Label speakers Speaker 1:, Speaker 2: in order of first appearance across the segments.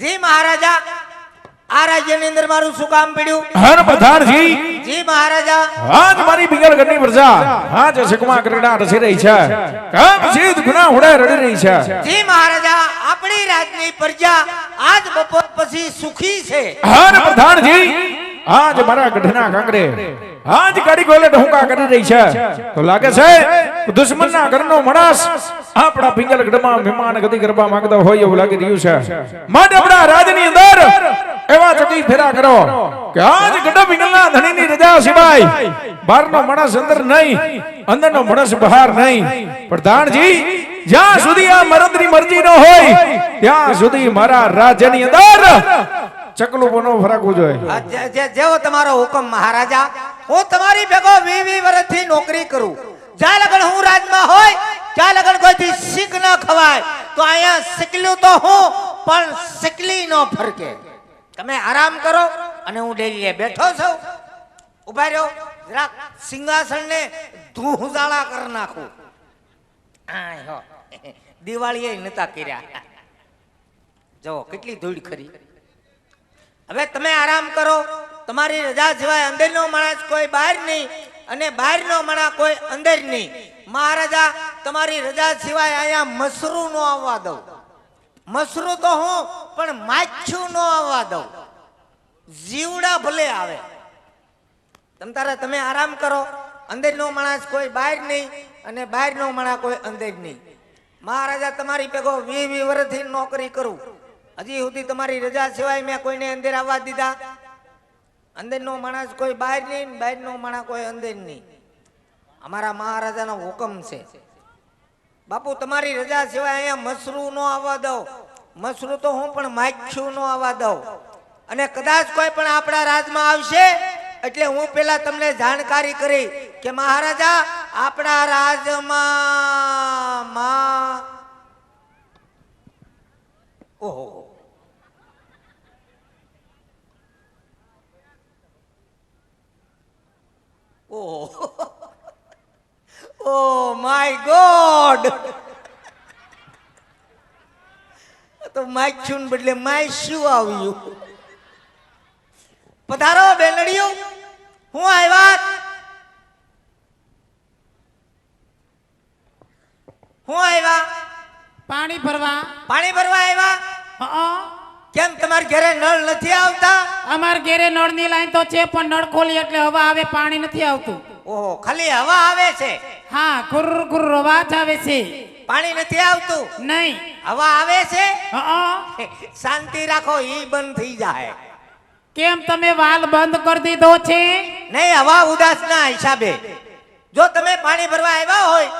Speaker 1: જી મહારાજા આ રાજ્યની અંદર મારું શું કામ પડ્યું?
Speaker 2: હર પધારજી.
Speaker 1: જી મહારાજા.
Speaker 2: આજ મારી બિગડગઢની પ્રજા આજ શકમા ક્રીડા રસી રહી છે. કામ સીધ ગુના હોડે રડી રહી છે.
Speaker 1: જી મહારાજા આપણી રાજની પ્રજા આજ બપોર પછી સુખી છે.
Speaker 2: હર પ્રધાનજી આજ મારા ગઢના કાંગરે આજ ગાડી ગોલે ઢોંકા કરી રહી છે. તો લાગે છે દુશ્મનના ઘરનો માણસ. આપણા પિંગલગઢમાં મહેમાન ગતિ કરવા માંગતા હોય એવું લાગી રહ્યું છે. માટે આપણા રાજની અંદર એવા ચકી ફેરા કરો કે આજ ગઢ પિંગલના ધણીની રજા સિવાય બહારનો માણસ અંદર નહીં, અંદરનો મણસ બહાર નહીં. પ્રધાનજી, જ્યાં સુધી આ મરદની મરજી ન હોય, ત્યાં સુધી મારા રાજ્યની અંદર ચકલું બનો ફરાકવું જોઈએ
Speaker 1: જેવો તમારો હુકમ મહારાજા, હું તમારી ભેગો વી વી વર્ષથી નોકરી કરું. જ્યાં લગન હું રાજમાં હોય, ત્યાં લગન કોઈથી શીખ ન ખવાય. તો અહીંયા શીખલું તો હું, પણ શીખલી ન ફરકે. તમે આરામ કરો અને હું ડેલીએ બેઠો છું. ઊભા રહ્યો. જરાક સિંહાસન ને ધૂહજાળા કરી નાખું. દિવાળીએ નતા કર્યા. જો, કેટલી ધૂળ ખરી. હવે તમે આરામ કરો. તમારી રજા સિવાય અંદરનો માણસ કોઈ બહાર નહીં. અને બહારનો માણસ કોઈ અંદર નહીં. મહારાજા, તમારી રજા સિવાય અહીંયા મસરૂ નો આવવા દઉં. મસરૂ તો હું, પણ માછું નો આવવા દઉં. જીવડા ભલે આવે. તમ તારે તમે આરામ કરો. અંદરનો માણસ કોઈ બહાર નહીં અને બહારનો માણસ કોઈ અંદર નહીં. મહારાજા, તમારી ભેગો વી વી વર્ષથી નોકરી કરું. હજી સુધી તમારી રજા સિવાય મેં કોઈને અંદર આવવા દીધા. અંદરનો માણસ કોઈ બહાર નહીં, બહારનો માણસ કોઈ અંદર નહીં. અમારા મહારાજાનો હુકમ છે. બાપુ, તમારી રજા સિવાય અહીંયા મસરૂ નો આવવા દઉં. મસરૂ તો હું પણ માખ્યું નો આવવા દઉં. અને કદાચ કોઈ પણ આપણા રાજમાં આવશે, એટલે હું પેલા તમને જાણકારી કરી કે મહારાજા, આપણા રાજમાં ઓહો. ઓ માય ગોડ તો માખ્યું બદલે માય શું આવ્યું? પધારો બેલડીઓ હું આવ્યા હું આવ્યા
Speaker 3: પાણી ભરવા.
Speaker 1: પાણી ભરવા આવ્યા. કેમ તમારા ઘરે નળ નથી આવતા?
Speaker 3: અમાર ઘરે નળની લાઈન તો છે પણ નળ ખોલી એટલે હવા આવે પાણી નથી આવતું.
Speaker 1: ઓહો ખાલી હવા આવે છે.
Speaker 3: હા ગુર ગુર અવાજ આવે છે.
Speaker 1: પાણી નથી આવતું?
Speaker 3: નહીં.
Speaker 1: હવા આવે છે?
Speaker 3: હં.
Speaker 1: શાંતિ રાખો ઈ બંધ થઈ જાય.
Speaker 3: કેમ તમે વાલ બંધ કરી દીધો છે?
Speaker 1: નહીં હવા ઉદાસના હિસાબે. જો તમે પાણી ભરવા આવ્યા હોય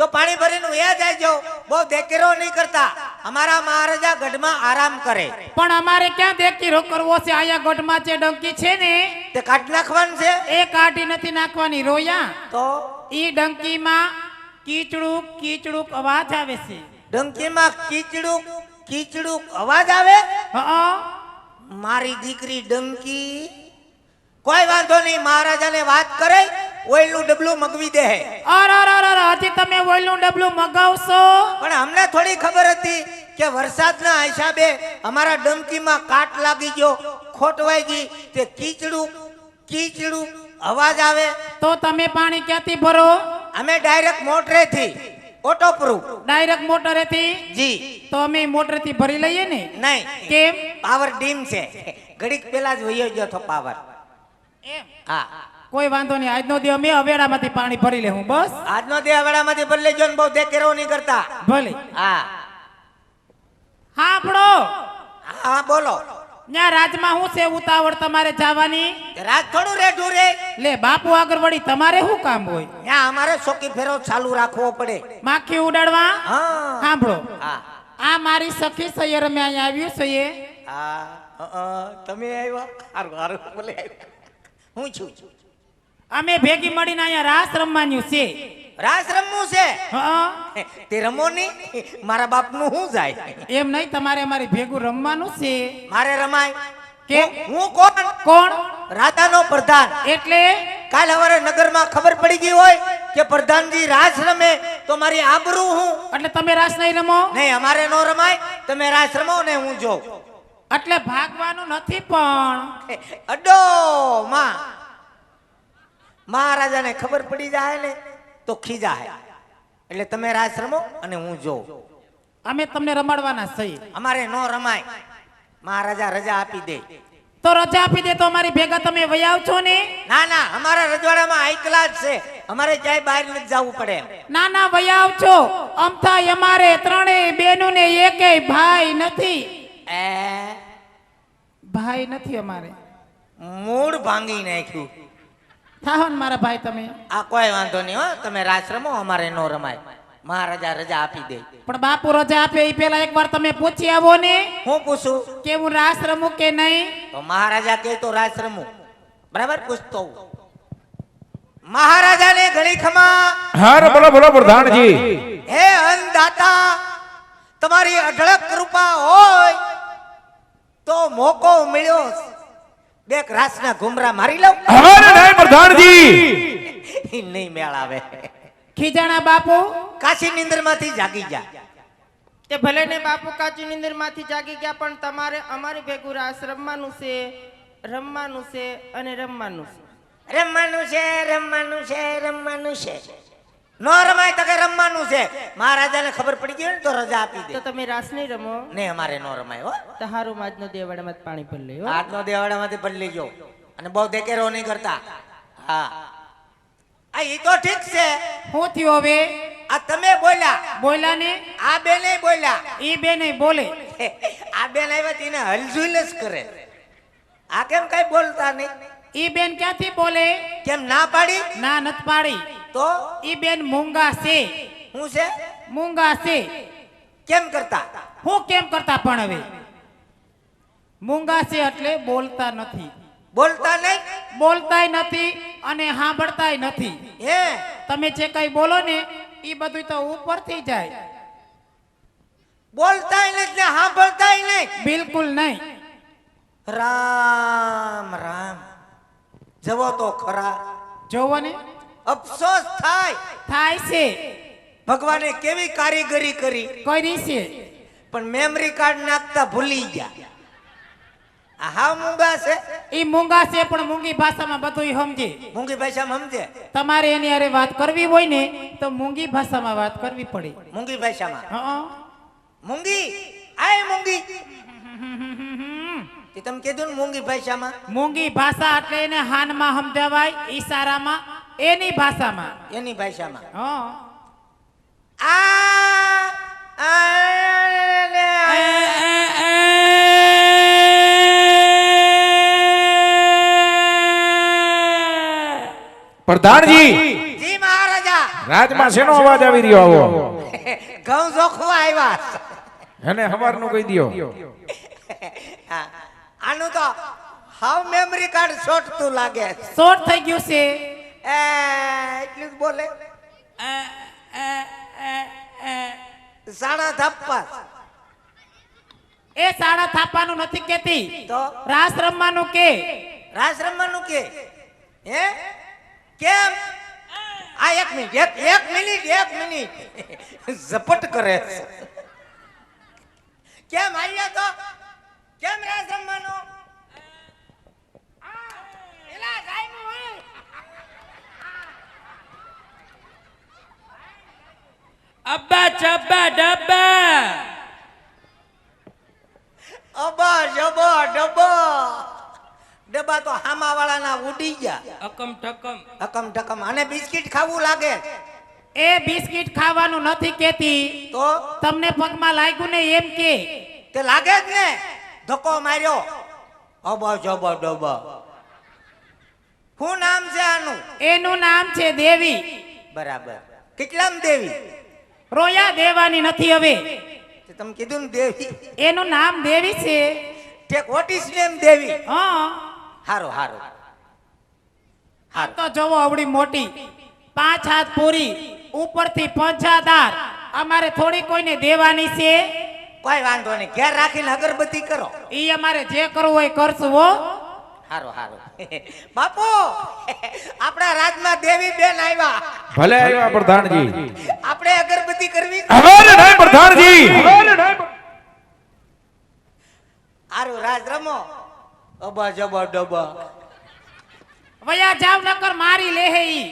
Speaker 1: તો પાણી ભરીને એ જાય જો. બહુ દેકીરો નહીં કરતા. અમારા મહારાજા ગઢમાં આરામ કરે.
Speaker 3: પણ અમારે ક્યાં દેકીરો કરવો છે? આયા ગઢમાં જે ડંકી છે ને
Speaker 1: તે કાઢી નાખવાનું છે?
Speaker 3: એ કાઢી નથી નાખવાની. રોયા.
Speaker 1: તો?
Speaker 3: ઈ ડંકીમાં કીચડુક કીચડુક અવાજ આવે છે.
Speaker 1: ડંકીમાં કીચડુક કીચડુક અવાજ આવે?
Speaker 3: હા.
Speaker 1: મારી દીકરી ડંકી. કોઈ વાંધો નહીં મહારાજાને વાત કરે ઓઈલનું ડબલું મગવી દે.
Speaker 3: અર અર અર. અર, નું ડબલું મગાવશો?
Speaker 1: પણ અમને થોડી ખબર હતી કે વરસાદના હિસાબે અમારા ડંકીમાં કાટ લાગી ગયો ખોટવાઈ ગઈ તે કીચડું કીચડું અવાજ આવે.
Speaker 3: તો તમે પાણી ક્યાંથી ભરો?
Speaker 1: અમે ડાયરેક્ટ મોટરેથી ઓટો પ્રૂફ
Speaker 3: ડાયરેક્ટ મોટરેથી?
Speaker 1: જી.
Speaker 3: તો અમે મોટરેથી ભરી લઈએ ને?
Speaker 1: નહીં.
Speaker 3: કેમ?
Speaker 1: પાવર ડીમ છે. ઘડીક પેલા જ વયો ગયો તો પાવર.
Speaker 3: એમ.
Speaker 1: હા.
Speaker 3: કોઈ વાંધો નહીં. આજનો દી અમે અવેડામાંથી પાણી ભરી લે હું બસ?
Speaker 1: આજનો દે અવેડામાંથી ભરી લેજો ને બહુ દેખેરો નહીં કરતા.
Speaker 3: ભલે.
Speaker 1: હા.
Speaker 3: હાંભળો
Speaker 1: હા બોલો.
Speaker 3: ત્યાં રાજમાં શું છે ઉતાવળ તમારે જવાની?
Speaker 1: રાજ થોડું રેઠું રે.
Speaker 3: લે બાપુ આગળ વળી તમારે શું કામ હોય?
Speaker 1: ત્યાં અમારે સોકી ફેરો ચાલુ રાખવો પડે.
Speaker 3: માખી ઉડાડવા?
Speaker 1: હા.
Speaker 3: સાંભળો.
Speaker 1: હા.
Speaker 3: આ મારી સખી સૈયર અમે અહીંયા આવ્યું છે
Speaker 1: હા તમે આવ્યા? હારું હારું બોલે. હું છું.
Speaker 3: અમે ભેગી મળીને અહીંયા રાસ રમવાનું છે.
Speaker 1: રાસ રમવું છે?
Speaker 3: હં?
Speaker 1: તે રમો નહીં. મારા બાપનું શું જાય?
Speaker 3: એમ નહીં તમારે અમારી ભેગું રમવાનું છે.
Speaker 1: મારે રમાય.
Speaker 3: કે?
Speaker 1: હું- હું કોણ?
Speaker 3: કોણ?
Speaker 1: રાધાનો પ્રધાન.
Speaker 3: એટલે?
Speaker 1: કાલ સવારે નગરમાં ખબર પડી ગઈ હોય કે પ્રધાનજી રાસ રમે તો મારી આબરૂ હું.
Speaker 3: એટલે તમે રાસ નહીં રમો?
Speaker 1: નહીં અમારે નો રમાય. તમે રાસ રમો ને હું જોઉં.
Speaker 3: એટલે ભાગવાનું નથી પણ.
Speaker 1: અડો માં. મહારાજાને ખબર પડી જાય ને તો ખીજાય એટલે તમે રાસ રમો અને હું જોઉં.
Speaker 3: અમે તમને રમાડવાના છીએ.
Speaker 1: અમારે નો રમાય. મહારાજા રજા આપી દે.
Speaker 3: તો રજા આપી દે તો અમારી ભેગા તમે વયાવ આવશો ને.
Speaker 1: ના ના અમારા રજવાડામાં આઈકલા જ છે. અમારે ક્યાંય બહાર નથી જવું પડે
Speaker 3: ના ના વહી આવજો. અમથાય અમારે ત્રણેય બેનું ને એકેય ભાઈ નથી.
Speaker 1: એ
Speaker 3: ભાઈ નથી અમારે.
Speaker 1: મૂળ ભાંગી નાખ્યું.
Speaker 3: ને મારા ભાઈ તમે.
Speaker 1: આ કોઈ વાંધો નહીં હો તમે રાસ રમો અમારે નો રમાય. મહારાજા રજા આપી દે.
Speaker 3: પણ બાપુ રજા આપે એ પેલા એકવાર તમે પૂછી આવો ને.
Speaker 1: હું પૂછું?
Speaker 3: કે હું રાસ રમું કે નહીં?
Speaker 1: તો મહારાજા કહે તો રાસ રમું બરાબર? પૂછતો હું. મહારાજાને ઘણી ખમા.
Speaker 2: હા બોલો બોલો પ્રધાનજી.
Speaker 1: હે અન્નદાતા તમારી અઢળક કૃપા હોય તો મોકો મળ્યો બે ગ્રાસના ઘુમરા મારી લઉં?
Speaker 2: હા નહીં પ્રધાનજી
Speaker 1: નહીં મેળ આવે.
Speaker 3: ખીજાણા બાપુ?
Speaker 1: કાશી નિંદરમાંથી જાગી જા
Speaker 4: તે ભલે ને બાપુ કાચી નીંદરમાંથી જાગી ગયા પણ તમારે અમારી ભેગું રાસ રમવાનું છે રમવાનું છે અને રમવાનું છે.
Speaker 1: રમવાનું છે રમવાનું છે રમવાનું છે. નો રમાય તો કે રમવાનું છે. મહારાજાને ખબર પડી ગઈ ને તો રજા આપી
Speaker 4: તો તમે રાસ નહીં રમો?
Speaker 1: ને અમારે નો રમાય હો.
Speaker 4: તો હારું આજનો દેવાડામાં પાણી ભરી લે હો.
Speaker 1: આજનો દેવાડામાંથી ભરી લેજો. અને બહુ દેકેરો નહીં કરતા. હા. આ ઈ તો ઠીક છે.
Speaker 3: શું થયું હવે?
Speaker 1: આ તમે બોલ્યા.
Speaker 3: બોલ્યા ને?
Speaker 1: આ બેન બોલ્યા.
Speaker 3: ઈ બેન બોલે.
Speaker 1: આ બેન આવ્યા તેને હલઝુલ જ કરે. આ કેમ કઈ બોલતા નહીં?
Speaker 3: ઈ બેન ક્યાંથી બોલે?
Speaker 1: કેમ ના પાડી?
Speaker 3: ના નથ પાડી.
Speaker 1: તો
Speaker 3: ઈ બેન મૂંગા છે.
Speaker 1: હું છે?
Speaker 3: મૂંગા છે.
Speaker 1: કેમ કરતા?
Speaker 3: હું કેમ કરતા પણ હવે? મૂંગા છે એટલે બોલતા નથી.
Speaker 1: બોલતા નહીં?
Speaker 3: બોલતાય નથી અને સાંભળતાય નથી.
Speaker 1: હે?
Speaker 3: તમે જે કઈ બોલો ને ઈ બધું તો ઉપરથી જાય.
Speaker 1: બોલતાય નહીં ને સાંભળતાય નહીં.
Speaker 3: બિલકુલ નહીં.
Speaker 1: રામ રામ. જવો તો ખરા.
Speaker 3: જોવો ને.
Speaker 1: અફસોસ થાય.
Speaker 3: થાય છે.
Speaker 1: ભગવાને કેવી કારીગરી કરી?
Speaker 3: કરી છે.
Speaker 1: પણ મેમરી કાર્ડ નાખતા ભૂલી ગયા. આ હાવ મૂંગા છે.
Speaker 3: ઈ મૂંગા છે પણ મૂંગી ભાષામાં બધું સમજે.
Speaker 1: મૂંગી ભાષામાં સમજે?
Speaker 3: તમારે એની હારે વાત કરવી હોય ને તો મૂંગી ભાષામાં વાત કરવી પડે.
Speaker 1: મૂંગી ભાષામાં?
Speaker 3: હં.
Speaker 1: મૂંગી? આય મૂંગી. તે તમે કીધું ને મૂંગી ભાષામાં?
Speaker 3: મૂંગી ભાષા એટલે એને હાનમાં સમજાવાય ઈશારામાં એની ભાષામાં.
Speaker 1: એની ભાષામાં.
Speaker 3: હં.
Speaker 2: પ્રધાનજી!
Speaker 1: જી મહારાજા.
Speaker 2: રાજમાં શેનો અવાજ આવી રહ્યો આવો?
Speaker 1: ઘઉં જોખવા આવ્યા
Speaker 2: એને હવારનું કહી દ્યો.
Speaker 1: આનું તો હાવ મેમરી કાર્ડ છોટતું લાગે.
Speaker 3: શોર્ટ થઈ ગયું છે.
Speaker 1: એટલું જ બોલે. સાડા થપ્પા
Speaker 3: એ સાડા થાપવાનું નથી કેતી.
Speaker 1: તો?
Speaker 3: રાસ રમવાનું કે?
Speaker 1: રાસ રમવાનું કે? હે? કેમ? આ એક મિનિટ એક એક મિનિટ એક મિનિટ. ઝપટ કરે કેમ આવ્યા તો? કેમ રાસ રમવાનું? એલા ગાયનું હોય.
Speaker 4: અબ્બા ચબ્બા ડબ્બા.
Speaker 1: અબા જબા ડબા ડબ્બા તો હામા વાળાના ઉડી ગયા.
Speaker 4: અકમ ઠકમ
Speaker 1: અકમ ઠકમ અને બિસ્કિટ ખાવું લાગે?
Speaker 3: એ બિસ્કિટ ખાવાનું નથી કેતી.
Speaker 1: તો?
Speaker 3: તમને પગમાં લાગ્યું ને એમ કે.
Speaker 1: તે લાગે જ ને? ધક્કો માર્યો. અબા જબા ડબ્બા. શું નામ છે આનું?
Speaker 3: એનું નામ છે દેવી.
Speaker 1: બરાબર. કેટલામ દેવી?
Speaker 3: રોયા દેવાની નથી હવે.
Speaker 1: તમે કીધું ને દેવી.
Speaker 3: એનું નામ દેવી છે.
Speaker 1: તે વોટ ઇઝ નેમ દેવી.
Speaker 3: હા.
Speaker 1: હારો હારો.
Speaker 3: હા તો જોવો આવડી મોટી. પાંચ હાથ પૂરી ઉપરથી પંચાદાર અમારે થોડી કોઈને દેવાની છે.
Speaker 1: કોઈ વાંધો નહીં. ઘેર રાખીને અગરબત્તી કરો.
Speaker 3: ઈ અમારે જે કરવું હોય કરશું હો.
Speaker 1: હારો હારો. બાપુ આપણા રાજમાં દેવી બેન આવ્યા.
Speaker 2: ભલે આવ્યા પ્રધાનજી.
Speaker 1: આપણે અગરબત્તી કરવી?
Speaker 2: હવે નહીં પ્રધાનજી.
Speaker 1: આરું રાજ રમો. અબા જબા ડબા.
Speaker 3: વયા જાવ નકર મારી લેહે ઈ.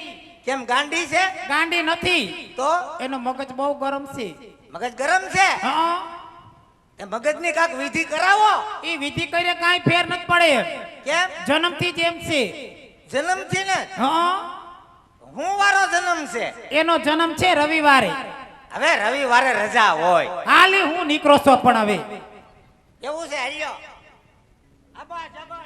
Speaker 1: કેમ ગાંડી છે?
Speaker 3: ગાંડી નથી.
Speaker 1: તો?
Speaker 3: એનો મગજ બહુ ગરમ છે.
Speaker 1: મગજ ગરમ છે?
Speaker 3: હા.
Speaker 1: મગજની કાક વિધિ કરાવો.
Speaker 3: એ વિધિ કરે કાંઈ ફેર ન પડે.
Speaker 1: કેમ?
Speaker 3: જન્મથી જ એમ છે.
Speaker 1: જન્મથી ને?
Speaker 3: હા.
Speaker 1: હું વારો જન્મ છે?
Speaker 3: એનો જન્મ છે રવિવારે.
Speaker 1: હવે રવિવારે રજા હોય.
Speaker 3: હાલી હું નીકળો છો પણ હવે.
Speaker 1: એવું છે હરિયો. અબા જબા